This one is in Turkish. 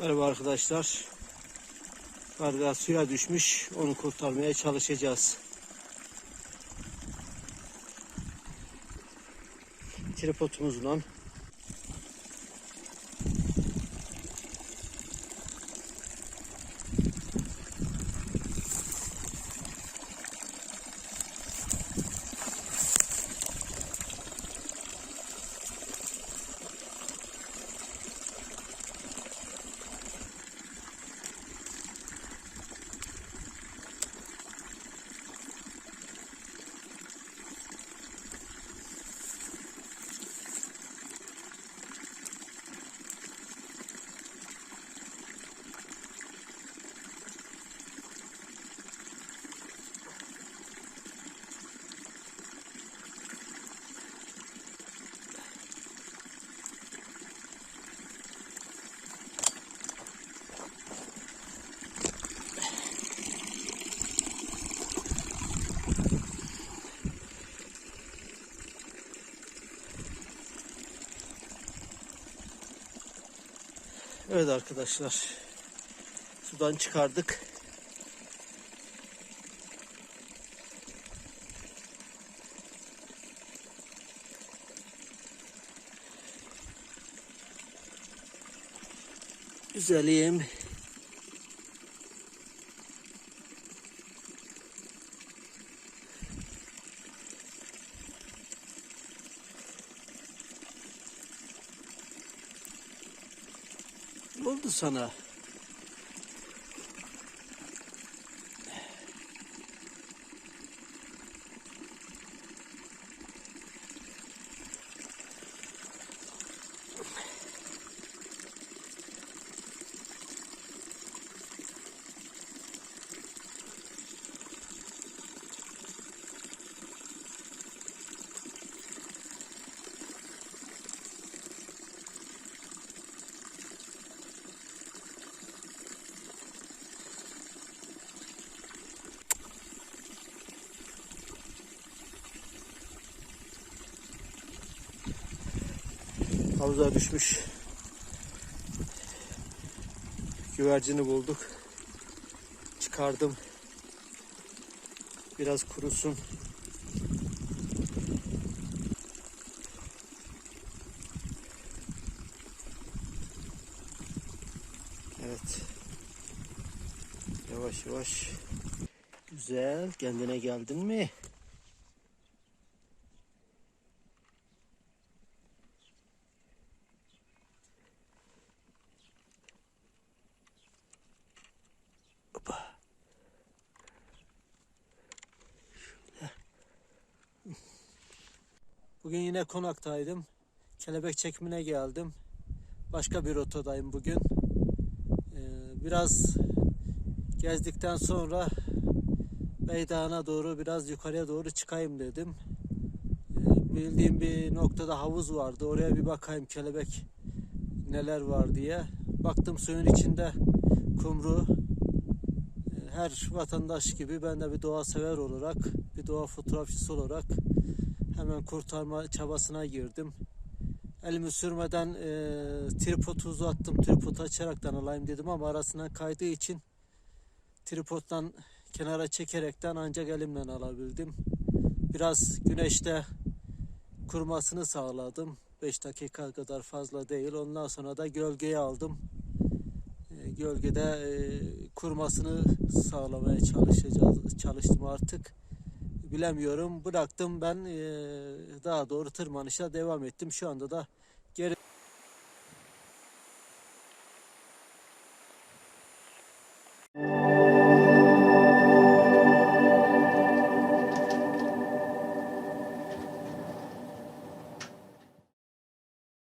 Merhaba arkadaşlar. Karga suya düşmüş. Onu kurtarmaya çalışacağız. Tripodumuzla Evet arkadaşlar. Sudan çıkardık. Güzelim. Oldu sana? Havuza düşmüş. Güvercini bulduk. Çıkardım. Biraz kurusun. Evet. Yavaş yavaş. Güzel. Kendine geldin mi? Bugün yine konaktaydım. Kelebek çekimine geldim. Başka bir rotadayım bugün. Ee, biraz gezdikten sonra Beydağ'a doğru biraz yukarıya doğru çıkayım dedim. Ee, bildiğim bir noktada havuz vardı. Oraya bir bakayım kelebek neler var diye. Baktım suyun içinde kumru, her vatandaş gibi ben de bir doğa sever olarak, bir doğa fotoğrafçısı olarak hemen kurtarma çabasına girdim. Elimi sürmeden e, tripodu uzattım. Tripodu açaraktan alayım dedim ama arasından kaydığı için tripoddan kenara çekerekten ancak elimle alabildim. Biraz güneşte kurumasını sağladım. 5 dakika kadar fazla değil. Ondan sonra da gölgeye aldım e, gölgede e, kurmasını sağlamaya çalışacağız çalıştım artık bilemiyorum. Bıraktım. Ben daha doğru tırmanışa devam ettim. Şu anda da geri